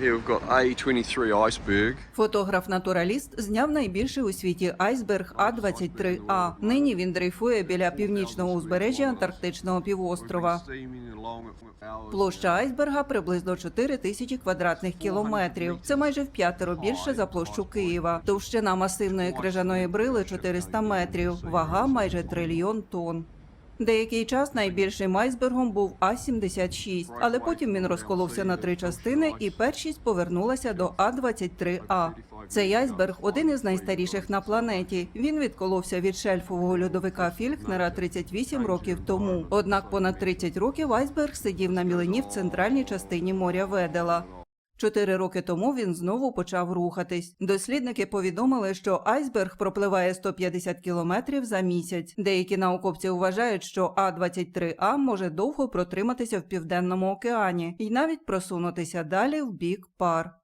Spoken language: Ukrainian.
Here we've got A23 iceberg. Фотограф-натураліст зняв найбільший у світі айсберг А-23А. Нині він дрейфує біля північного узбережжя Антарктичного півострова. Площа айсберга приблизно 4 тисячі квадратних кілометрів. Це майже в п'ятеро більше за площу Києва. Товщина масивної крижаної брили 400 метрів, вага майже трильйон тонн. Деякий час найбільшим айсбергом був А-76, але потім він розколовся на три частини, і першість повернулася до А-23А. Цей айсберг один із найстаріших на планеті. Він відколовся від шельфового льодовика Фількнера 38 років тому. Однак понад 30 років айсберг сидів на мілині в центральній частині моря Ведела. Чотири роки тому він знову почав рухатись. Дослідники повідомили, що айсберг пропливає 150 кілометрів за місяць. Деякі науковці вважають, що А-23А може довго протриматися в південному океані і навіть просунутися далі в бік пар.